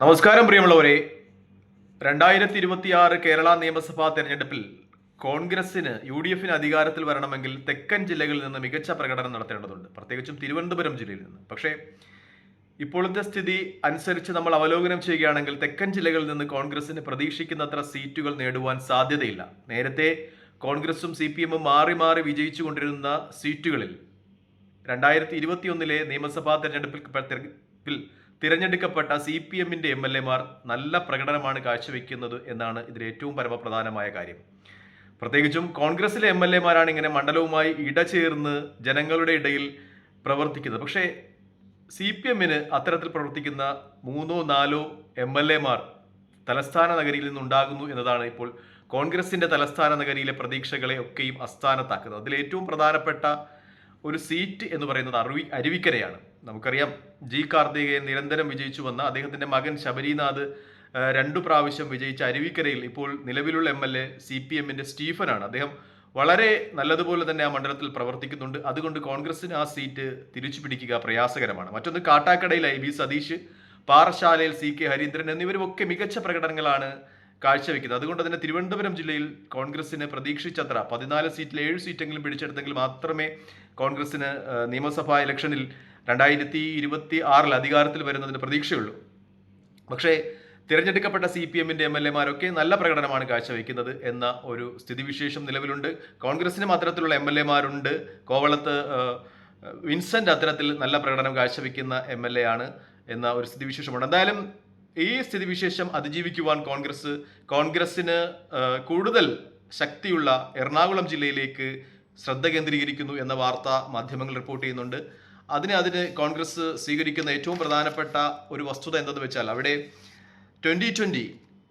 നമസ്കാരം പ്രിയമുള്ളവരെ. രണ്ടായിരത്തി ഇരുപത്തിയാറ് കേരള നിയമസഭാ തെരഞ്ഞെടുപ്പിൽ കോൺഗ്രസിന് യു ഡി എഫിന് അധികാരത്തിൽ വരണമെങ്കിൽ തെക്കൻ ജില്ലകളിൽ നിന്ന് മികച്ച പ്രകടനം നടത്തേണ്ടതുണ്ട്. പ്രത്യേകിച്ചും തിരുവനന്തപുരം ജില്ലയിൽ നിന്ന്. പക്ഷേ ഇപ്പോഴത്തെ സ്ഥിതി അനുസരിച്ച് നമ്മൾ അവലോകനം ചെയ്യുകയാണെങ്കിൽ തെക്കൻ ജില്ലകളിൽ നിന്ന് കോൺഗ്രസിന് പ്രതീക്ഷിക്കുന്നത്ര സീറ്റുകൾ നേടുവാൻ സാധ്യതയില്ല. നേരത്തെ കോൺഗ്രസും സി പി എമ്മും മാറി മാറി വിജയിച്ചു കൊണ്ടിരുന്ന സീറ്റുകളിൽ രണ്ടായിരത്തി ഇരുപത്തിയൊന്നിലെ നിയമസഭാ തെരഞ്ഞെടുപ്പിൽ തെരഞ്ഞെടുപ്പിൽ തിരഞ്ഞെടുക്കപ്പെട്ട സി പി എമ്മിന്റെ എം എൽ എമാർ നല്ല പ്രകടനമാണ് കാഴ്ചവെക്കുന്നത് എന്നാണ് ഇതിൽ ഏറ്റവും പരമപ്രധാനമായ കാര്യം. പ്രത്യേകിച്ചും കോൺഗ്രസിലെ എം എൽ എമാരാണ് ഇങ്ങനെ മണ്ഡലവുമായി ഇടചേർന്ന് ജനങ്ങളുടെ ഇടയിൽ പ്രവർത്തിക്കുന്നത്. പക്ഷേ സി പി എമ്മിന് അത്തരത്തിൽ പ്രവർത്തിക്കുന്ന മൂന്നോ നാലോ എം എൽ എമാർ തലസ്ഥാന നഗരിയിൽ നിന്നുണ്ടാകുന്നു എന്നതാണ് ഇപ്പോൾ കോൺഗ്രസിന്റെ തലസ്ഥാന നഗരിയിലെ പ്രതീക്ഷകളെ ഒക്കെയും അസ്ഥാനത്താക്കുന്നത്. അതിൽ ഏറ്റവും പ്രധാനപ്പെട്ട ഒരു സീറ്റ് എന്ന് പറയുന്നത് അരുവി അരുവിക്കരയാണ്. നമുക്കറിയാം ജി കാർത്തികേയൻ നിരന്തരം വിജയിച്ചു വന്ന അദ്ദേഹത്തിന്റെ മകൻ ശബരിനാഥ് രണ്ടു പ്രാവശ്യം വിജയിച്ച അരുവിക്കരയിൽ ഇപ്പോൾ നിലവിലുള്ള M L A C P എമ്മിന്റെ സ്റ്റീഫനാണ്. അദ്ദേഹം വളരെ നല്ലതുപോലെ തന്നെ ആ മണ്ഡലത്തിൽ പ്രവർത്തിക്കുന്നുണ്ട്. അതുകൊണ്ട് കോൺഗ്രസിന് ആ സീറ്റ് തിരിച്ചു പിടിക്കുക പ്രയാസകരമാണ്. മറ്റൊന്ന് കാട്ടാക്കടയിലായി വി സതീഷ് പാറശാലയിൽ സി കെ ഹരീന്ദ്രൻ എന്നിവരുമൊക്കെ മികച്ച പ്രകടനങ്ങളാണ് കാഴ്ചവെക്കുന്നത്. അതുകൊണ്ട് തന്നെ തിരുവനന്തപുരം ജില്ലയിൽ കോൺഗ്രസിന് പ്രതീക്ഷിച്ചത്ര പതിനാല് സീറ്റിൽ ഏഴ് സീറ്റെങ്കിലും പിടിച്ചെടുത്തെങ്കിൽ മാത്രമേ കോൺഗ്രസിന് നിയമസഭാ ഇലക്ഷനിൽ രണ്ടായിരത്തി ഇരുപത്തി ആറിൽ അധികാരത്തിൽ വരുന്നതിന് പ്രതീക്ഷയുള്ളൂ. പക്ഷേ തിരഞ്ഞെടുക്കപ്പെട്ട സി പി എമ്മിന്റെ എം എൽ എമാരൊക്കെ നല്ല പ്രകടനമാണ് കാഴ്ചവെക്കുന്നത് എന്ന ഒരു സ്ഥിതിവിശേഷം നിലവിലുണ്ട്. കോൺഗ്രസിന് മാത്രത്തിലുള്ള എം എൽ എമാരുണ്ട് കോവളത്ത് വിൻസെന്റ് അത്തരത്തിൽ നല്ല പ്രകടനം കാഴ്ചവെക്കുന്ന എം എൽ എ ആണ് എന്ന ഒരു സ്ഥിതിവിശേഷമുണ്ട്. എന്തായാലും ഈ സ്ഥിതിവിശേഷം അതിജീവിക്കുവാൻ കോൺഗ്രസ് കോൺഗ്രസ്സിന് കൂടുതൽ ശക്തിയുള്ള എറണാകുളം ജില്ലയിലേക്ക് ശ്രദ്ധ കേന്ദ്രീകരിക്കുന്നു എന്ന വാർത്ത മാധ്യമങ്ങൾ റിപ്പോർട്ട് ചെയ്യുന്നുണ്ട്. അതിന് അതിന് കോൺഗ്രസ് സ്വീകരിക്കുന്ന ഏറ്റവും പ്രധാനപ്പെട്ട ഒരു വസ്തുത എന്തെന്ന് വെച്ചാൽ അവിടെ ട്വന്റി ട്വന്റി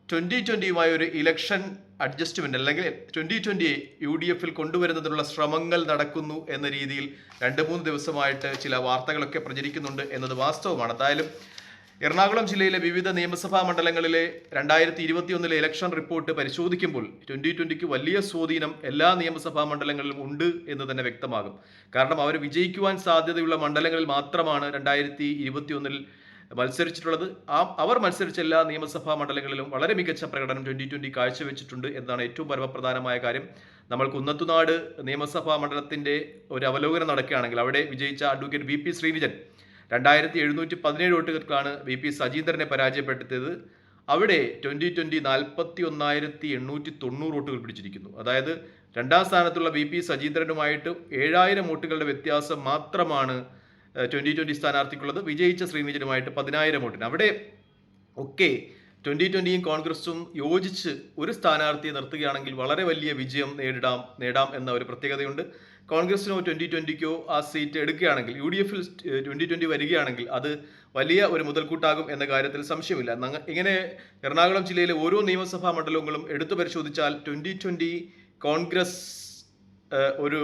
ട്വന്റി ട്വന്റിയുമായ ഒരു ഇലക്ഷൻ അഡ്ജസ്റ്റ്മെന്റ് അല്ലെങ്കിൽ ട്വന്റി ട്വന്റി യു ഡി എഫിൽ കൊണ്ടുവരുന്നതിനുള്ള ശ്രമങ്ങൾ നടക്കുന്നു എന്ന രീതിയിൽ രണ്ട് മൂന്ന് ദിവസമായിട്ട് ചില വാർത്തകളൊക്കെ പ്രചരിക്കുന്നുണ്ട് എന്നത് വാസ്തവമാണ്. എന്തായാലും എറണാകുളം ജില്ലയിലെ വിവിധ നിയമസഭാ മണ്ഡലങ്ങളിലെ രണ്ടായിരത്തി ഇരുപത്തിയൊന്നിലെ ഇലക്ഷൻ റിപ്പോർട്ട് പരിശോധിക്കുമ്പോൾ ട്വന്റി ട്വന്റിക്ക് വലിയ സ്വാധീനം എല്ലാ നിയമസഭാ മണ്ഡലങ്ങളിലും ഉണ്ട് എന്ന് തന്നെ വ്യക്തമാകും. കാരണം അവർ വിജയിക്കുവാൻ സാധ്യതയുള്ള മണ്ഡലങ്ങളിൽ മാത്രമാണ് രണ്ടായിരത്തി ഇരുപത്തിയൊന്നിൽ മത്സരിച്ചിട്ടുള്ളത്. ആ അവർ മത്സരിച്ച എല്ലാ നിയമസഭാ മണ്ഡലങ്ങളിലും വളരെ മികച്ച പ്രകടനം ട്വന്റി ട്വന്റി കാഴ്ചവെച്ചിട്ടുണ്ട് എന്നതാണ് ഏറ്റവും പരമപ്രധാനമായ കാര്യം. നമ്മൾ കുന്നത്തുനാട് നിയമസഭാ മണ്ഡലത്തിന്റെ ഒരു അവലോകനം നടക്കുകയാണെങ്കിൽ അവിടെ വിജയിച്ച അഡ്വക്കേറ്റ് വി പി ശ്രീനിജൻ രണ്ടായിരത്തി എഴുന്നൂറ്റി പതിനേഴ് വോട്ടുകൾക്കാണ് വി പി സജീന്ദ്രനെ പരാജയപ്പെടുത്തിയത്. അവിടെ ട്വന്റി ട്വന്റി നാൽപ്പത്തി ഒന്നായിരത്തി എണ്ണൂറ്റി തൊണ്ണൂറ് വോട്ടുകൾ പിടിച്ചിരിക്കുന്നു. അതായത് രണ്ടാം സ്ഥാനത്തുള്ള വി പി സജീന്ദ്രനുമായിട്ട് ഏഴായിരം വോട്ടുകളുടെ വ്യത്യാസം മാത്രമാണ് ട്വന്റി ട്വന്റി സ്ഥാനാർത്ഥിക്കുള്ളത്. വിജയിച്ച ശ്രീനിജനുമായിട്ട് പതിനായിരം വോട്ടിന്. അവിടെ ഒക്കെ ട്വന്റി ട്വന്റിയും കോൺഗ്രസും യോജിച്ച് ഒരു സ്ഥാനാർത്ഥിയെ നിർത്തുകയാണെങ്കിൽ വളരെ വലിയ വിജയം നേരിടാം നേടാം എന്ന ഒരു പ്രത്യേകതയുണ്ട്. കോൺഗ്രസിനോ ട്വന്റി ട്വന്റിക്കോ ആ സീറ്റ് എടുക്കുകയാണെങ്കിൽ യു ഡി എഫിൽ ട്വന്റി ട്വന്റി വരികയാണെങ്കിൽ അത് വലിയ ഒരു മുതൽക്കൂട്ടാകും എന്ന കാര്യത്തിൽ സംശയമില്ല. ഇങ്ങനെ എറണാകുളം ജില്ലയിലെ ഓരോ നിയമസഭാ മണ്ഡലങ്ങളും എടുത്തു പരിശോധിച്ചാൽ ട്വന്റി ട്വന്റി കോൺഗ്രസ് ഒരു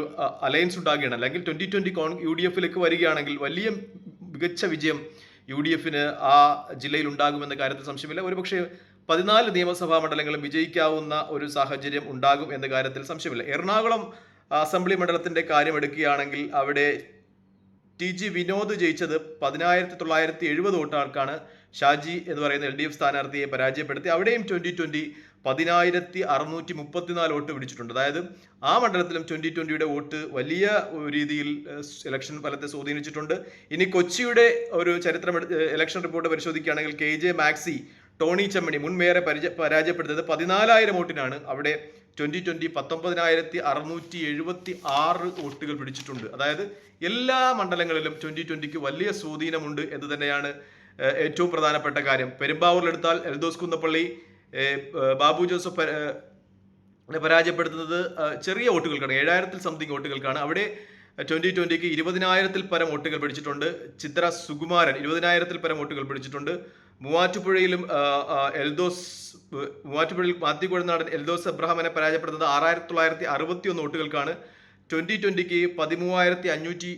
അലയൻസ് ഉണ്ടാകുകയാണ്. അല്ലെങ്കിൽ ട്വന്റി ട്വന്റി കോൺ യു ഡി എഫിലേക്ക് വരികയാണെങ്കിൽ വലിയ മികച്ച വിജയം യു ഡി എഫിന് ആ ജില്ലയിൽ ഉണ്ടാകുമെന്ന കാര്യത്തിൽ സംശയമില്ല. ഒരുപക്ഷെ പതിനാല് നിയമസഭാ മണ്ഡലങ്ങളും വിജയിക്കാവുന്ന ഒരു സാഹചര്യം ഉണ്ടാകും എന്ന കാര്യത്തിൽ സംശയമില്ല. എറണാകുളം അസംബ്ലി മണ്ഡലത്തിന്റെ കാര്യം എടുക്കുകയാണെങ്കിൽ അവിടെ ടി ജി വിനോദ് ജയിച്ചത് പതിനായിരത്തി തൊള്ളായിരത്തി എഴുപത് വോട്ടാൾക്കാണ് ഷാജി എന്ന് പറയുന്ന എൽ ഡി എഫ് സ്ഥാനാർത്ഥിയെ പരാജയപ്പെടുത്തി അവിടെയും ട്വന്റി ട്വന്റി പതിനായിരത്തി അറുന്നൂറ്റി മുപ്പത്തിനാല് വോട്ട് പിടിച്ചിട്ടുണ്ട്. അതായത് ആ മണ്ഡലത്തിലും ട്വന്റി ട്വന്റിയുടെ വോട്ട് വലിയ രീതിയിൽ ഇലക്ഷൻ ഫലത്തെ സ്വാധീനിച്ചിട്ടുണ്ട്. ഇനി കൊച്ചിയുടെ ഒരു ചരിത്രം ഇലക്ഷൻ റിപ്പോർട്ട് പരിശോധിക്കുകയാണെങ്കിൽ കെ ജെ മാക്സി ടോണി ചെമ്മണി മുൻ മേയറെ പരിചയ പരാജയപ്പെടുത്തിയത് പതിനാലായിരം വോട്ടിനാണ് അവിടെ ട്വന്റി ട്വന്റി പത്തൊമ്പതിനായിരത്തി അറുന്നൂറ്റി എഴുപത്തി ആറ് വോട്ടുകൾ പിടിച്ചിട്ടുണ്ട്. അതായത് എല്ലാ മണ്ഡലങ്ങളിലും ട്വന്റി ട്വന്റിക്ക് വലിയ സ്വാധീനമുണ്ട് എന്ന് തന്നെയാണ് ഏറ്റവും പ്രധാനപ്പെട്ട കാര്യം. പെരുമ്പാവൂരിലെടുത്താൽ എൽദോസ് കുന്നപ്പള്ളി ബാബു ജോസഫ് പരാജയപ്പെടുത്തുന്നത് ചെറിയ വോട്ടുകൾക്കാണ്. ഏഴായിരത്തിൽ സംതിങ് വോട്ടുകൾക്കാണ്. അവിടെ ട്വന്റി ട്വന്റിക്ക് ഇരുപതിനായിരത്തിൽ പരം വോട്ടുകൾ പിടിച്ചിട്ടുണ്ട് ചിത്ര സുകുമാരൻ. ഇരുപതിനായിരത്തിൽ പരം വോട്ടുകൾ പിടിച്ചിട്ടുണ്ട്. മൂവാറ്റുപുഴയിലും എൽദോസ് മൂവാറ്റുപുഴയിൽ മാത്യു കുഴനാടൻ എൽദോസ് എബ്രഹാമിനെ പരാജയപ്പെടുന്നത് ആറായിരത്തി തൊള്ളായിരത്തി അറുപത്തി ഒന്ന് വോട്ടുകൾക്കാണ്. ട്വന്റി ട്വന്റിക്ക് പതിമൂവായിരത്തി അഞ്ഞൂറ്റി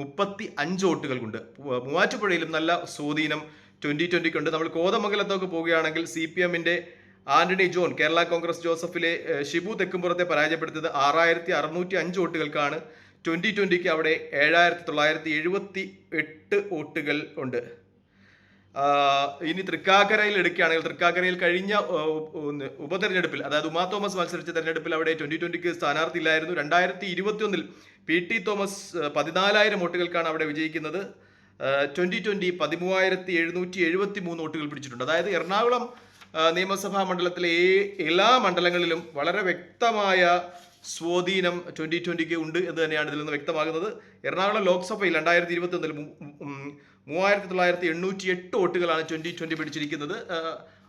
മുപ്പത്തി അഞ്ച് വോട്ടുകൾക്കുണ്ട്. കൊണ്ട് മൂവാറ്റുപുഴയിലും നല്ല സ്വാധീനം ട്വന്റി ട്വന്റിക്കുണ്ട് നമ്മൾ കോതമംഗലത്തൊക്കെ പോവുകയാണെങ്കിൽ സി പി എമ്മിന്റെ ആന്റണി ജോൺ കേരള കോൺഗ്രസ് ജോസഫിലെ ഷിബു തെക്കുംപുറത്തെ പരാജയപ്പെടുത്തിയത് ആറായിരത്തി അറുന്നൂറ്റി അഞ്ച് വോട്ടുകൾക്കാണ്. ട്വന്റി ട്വന്റിക്ക് അവിടെ ഏഴായിരത്തി തൊള്ളായിരത്തി എഴുപത്തി എട്ട് വോട്ടുകൾ ഉണ്ട്. ഇനി തൃക്കാക്കരയിൽ എടുക്കുകയാണെങ്കിൽ തൃക്കാക്കരയിൽ കഴിഞ്ഞ ഉപതെരഞ്ഞെടുപ്പിൽ അതായത് ഉമാ തോമസ് മത്സരിച്ച തെരഞ്ഞെടുപ്പിൽ അവിടെ ട്വന്റി ട്വന്റിക്ക് സ്ഥാനാർത്ഥി ഇല്ലായിരുന്നു രണ്ടായിരത്തി ഇരുപത്തി ഒന്നിൽ പി ടി തോമസ് പതിനാലായിരം വോട്ടുകൾക്കാണ് അവിടെ വിജയിക്കുന്നത്. ട്വന്റി ട്വന്റി പതിമൂവായിരത്തി എഴുന്നൂറ്റി എഴുപത്തി മൂന്ന് വോട്ടുകൾ പിടിച്ചിട്ടുണ്ട്. അതായത് എറണാകുളം നിയമസഭാ മണ്ഡലത്തിലെ ഏ- എല്ലാ മണ്ഡലങ്ങളിലും വളരെ വ്യക്തമായ സ്വാധീനം ട്വന്റി ട്വന്റിക്ക് ഉണ്ട് എന്ന് തന്നെയാണ് ഇതിൽ നിന്ന് വ്യക്തമാകുന്നത്. എറണാകുളം ലോക്സഭയിൽ രണ്ടായിരത്തി ഇരുപത്തി ഒന്നിൽ മൂവായിരത്തി തൊള്ളായിരത്തി എണ്ണൂറ്റി എട്ട് വോട്ടുകളാണ് ട്വന്റി ട്വന്റി പിടിച്ചിരിക്കുന്നത്.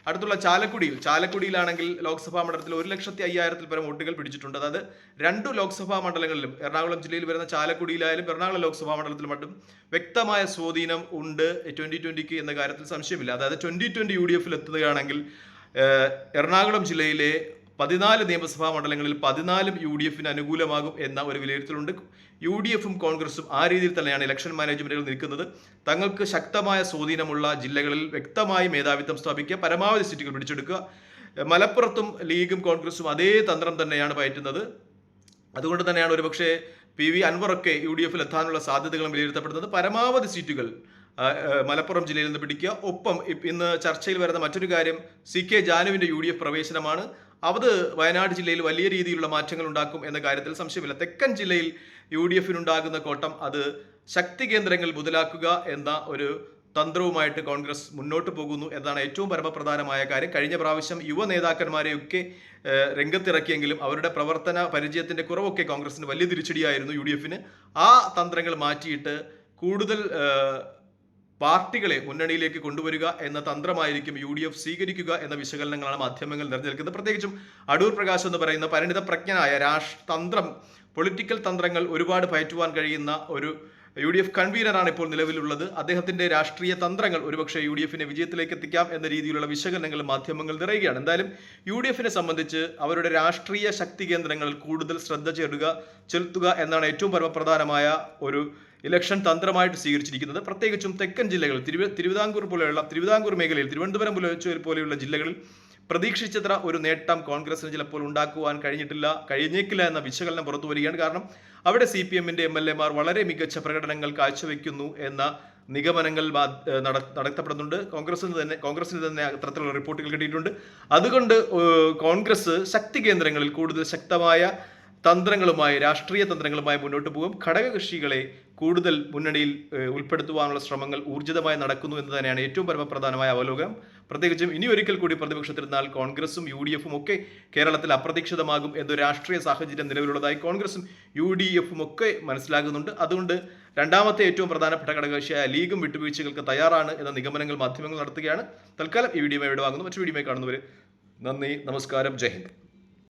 അടുത്തുള്ള ചാലക്കുടിയിൽ ചാലക്കുടിയിലാണെങ്കിൽ ലോക്സഭാ മണ്ഡലത്തിൽ ഒരു ലക്ഷത്തി അയ്യായിരത്തിൽ പരം വോട്ടുകൾ പിടിച്ചിട്ടുണ്ട്. അതായത് രണ്ടു ലോക്സഭാ മണ്ഡലങ്ങളിലും എറണാകുളം ജില്ലയിൽ വരുന്ന ചാലക്കുടിയിലായാലും എറണാകുളം ലോക്സഭാ മണ്ഡലത്തിൽ മറ്റും വ്യക്തമായ സ്വാധീനം ഉണ്ട് ട്വന്റി ട്വന്റിക്ക് എന്ന കാര്യത്തിൽ സംശയമില്ല. അതായത് ട്വന്റി ട്വന്റി യു ഡി എഫിൽ എത്തുകയാണെങ്കിൽ എറണാകുളം ജില്ലയിലെ പതിനാല് നിയമസഭാ മണ്ഡലങ്ങളിൽ പതിനാലും യു ഡി എഫിന് അനുകൂലമാകും എന്ന ഒരു വിലയിരുത്തലുണ്ട്. യു ഡി എഫും കോൺഗ്രസും ആ രീതിയിൽ തന്നെയാണ് ഇലക്ഷൻ മാനേജ്മെന്റുകൾ നിൽക്കുന്നത്. തങ്ങൾക്ക് ശക്തമായ സ്വാധീനമുള്ള ജില്ലകളിൽ വ്യക്തമായി മേധാവിത്വം സ്ഥാപിക്കുക പരമാവധി സീറ്റുകൾ പിടിച്ചെടുക്കുക. മലപ്പുറത്തും ലീഗും കോൺഗ്രസും അതേ തന്ത്രം തന്നെയാണ് പയറ്റുന്നത്. അതുകൊണ്ട് തന്നെയാണ് ഒരുപക്ഷെ പി വി അൻവറൊക്കെ യു ഡി എഫിൽ എത്താനുള്ള സാധ്യതകളും വിലയിരുത്തപ്പെടുന്നത്. പരമാവധി സീറ്റുകൾ മലപ്പുറം ജില്ലയിൽ നിന്ന് പിടിക്കുക. ഒപ്പം ഇന്ന് ചർച്ചയിൽ വരുന്ന മറ്റൊരു കാര്യം സി കെ ജാനുവിന്റെ യു ഡി എഫ് പ്രവേശനമാണ്. അത് വയനാട് ജില്ലയിൽ വലിയ രീതിയിലുള്ള മാറ്റങ്ങൾ ഉണ്ടാക്കും എന്ന കാര്യത്തിൽ സംശയമില്ല. തെക്കൻ ജില്ലയിൽ യു ഡി എഫിനുണ്ടാകുന്ന കോട്ടം അത് ശക്തി കേന്ദ്രങ്ങൾ മുതലാക്കുക എന്ന ഒരു തന്ത്രവുമായിട്ട് കോൺഗ്രസ് മുന്നോട്ട് പോകുന്നു എന്നതാണ് ഏറ്റവും പരമപ്രധാനമായ കാര്യം. കഴിഞ്ഞ പ്രാവശ്യം യുവ നേതാക്കന്മാരെയൊക്കെ രംഗത്തിറക്കിയെങ്കിലും അവരുടെ പ്രവർത്തന പരിചയത്തിന്റെ കുറവൊക്കെ കോൺഗ്രസിന് വലിയ തിരിച്ചടിയായിരുന്നു യു ആ തന്ത്രങ്ങൾ മാറ്റിയിട്ട് കൂടുതൽ പാർട്ടികളെ മുന്നണിയിലേക്ക് കൊണ്ടുവരിക എന്ന തന്ത്രമായിരിക്കും യു ഡി എഫ് സ്വീകരിക്കുക എന്ന വിശകലനങ്ങളാണ് മാധ്യമങ്ങൾ നിറഞ്ഞെടുക്കുന്നത് പ്രത്യേകിച്ചും അടൂർ പ്രകാശ് എന്ന് പറയുന്ന പരിണിത പ്രജ്ഞനായ രാഷ്ട്രതന്ത്രം പൊളിറ്റിക്കൽ തന്ത്രങ്ങൾ ഒരുപാട് പയറ്റുവാൻ കഴിയുന്ന ഒരു യു ഡി എഫ് കൺവീനറാണ് ഇപ്പോൾ നിലവിലുള്ളത്. അദ്ദേഹത്തിന്റെ രാഷ്ട്രീയ തന്ത്രങ്ങൾ ഒരുപക്ഷെ യു ഡി എഫിനെ വിജയത്തിലേക്ക് എത്തിക്കാം എന്ന രീതിയിലുള്ള വിശകലനങ്ങൾ മാധ്യമങ്ങൾ നിറയുകയാണ്. എന്തായാലും യു ഡി എഫിനെ സംബന്ധിച്ച് അവരുടെ രാഷ്ട്രീയ ശക്തി കേന്ദ്രങ്ങളിൽ കൂടുതൽ ശ്രദ്ധ ചേരുക ചെലുത്തുക എന്നാണ് ഏറ്റവും പരമപ്രധാനമായ ഒരു ഇലക്ഷൻ തന്ത്രമായിട്ട് സ്വീകരിച്ചിരിക്കുന്നത്. പ്രത്യേകിച്ചും തെക്കൻ ജില്ലകൾ തിരുവ തിരുവിതാംകൂർ പോലെയുള്ള തിരുവിതാംകൂർ മേഖലയിൽ തിരുവനന്തപുരം പോലെയുള്ള ജില്ലകളിൽ പ്രതീക്ഷിച്ചത്ര ഒരു നേട്ടം കോൺഗ്രസിന് ചിലപ്പോൾ ഉണ്ടാക്കുവാൻ കഴിഞ്ഞിട്ടില്ല കഴിഞ്ഞേക്കില്ല എന്ന വിശകലനം പുറത്തു വരികയാണ്. കാരണം അവിടെ സി പി എമ്മിന്റെ എം എൽ എമാർ വളരെ മികച്ച പ്രകടനങ്ങൾ കാഴ്ചവെക്കുന്നു എന്ന നിഗമനങ്ങൾ നട- നടത്തപ്പെടുന്നുണ്ട്. കോൺഗ്രസിന് തന്നെ കോൺഗ്രസിന് തന്നെ അത്തരത്തിലുള്ള റിപ്പോർട്ടുകൾ കിട്ടിയിട്ടുണ്ട്. അതുകൊണ്ട് കോൺഗ്രസ് ശക്തി കേന്ദ്രങ്ങളിൽ കൂടുതൽ ശക്തമായ തന്ത്രങ്ങളുമായി രാഷ്ട്രീയ തന്ത്രങ്ങളുമായി മുന്നോട്ട് പോകും. ഘടകകക്ഷികളെ കൂടുതൽ മുന്നണിയിൽ ഉൾപ്പെടുത്തുവാനുള്ള ശ്രമങ്ങൾ ഊർജിതമായി നടക്കുന്നു എന്ന് തന്നെയാണ് ഏറ്റവും പരമപ്രധാനമായ അവലോകനം. പ്രത്യേകിച്ചും ഇനി ഒരിക്കൽ കൂടി പ്രതിപക്ഷത്തിരുന്നാൽ കോൺഗ്രസും യു ഡി എഫും ഒക്കെ കേരളത്തിൽ അപ്രതീക്ഷിതമാകും എന്നൊരു രാഷ്ട്രീയ സാഹചര്യം നിലവിലുള്ളതായി കോൺഗ്രസും യു ഡി എഫും ഒക്കെ മനസ്സിലാകുന്നുണ്ട്. അതുകൊണ്ട് രണ്ടാമത്തെ ഏറ്റവും പ്രധാനപ്പെട്ട ഘടകകക്ഷിയായ ലീഗും വിട്ടുവീഴ്ചകൾക്ക് തയ്യാറാണ് എന്ന നിഗമനങ്ങൾ മാധ്യമങ്ങൾ നടത്തുകയാണ്. തൽക്കാലം ഈ വീഡിയോ ഇവിടെ വാങ്ങുന്നു മറ്റു വീഡിയോ കാണുന്നവർ നന്ദി നമസ്കാരം ജയ് ഹിന്ദ്.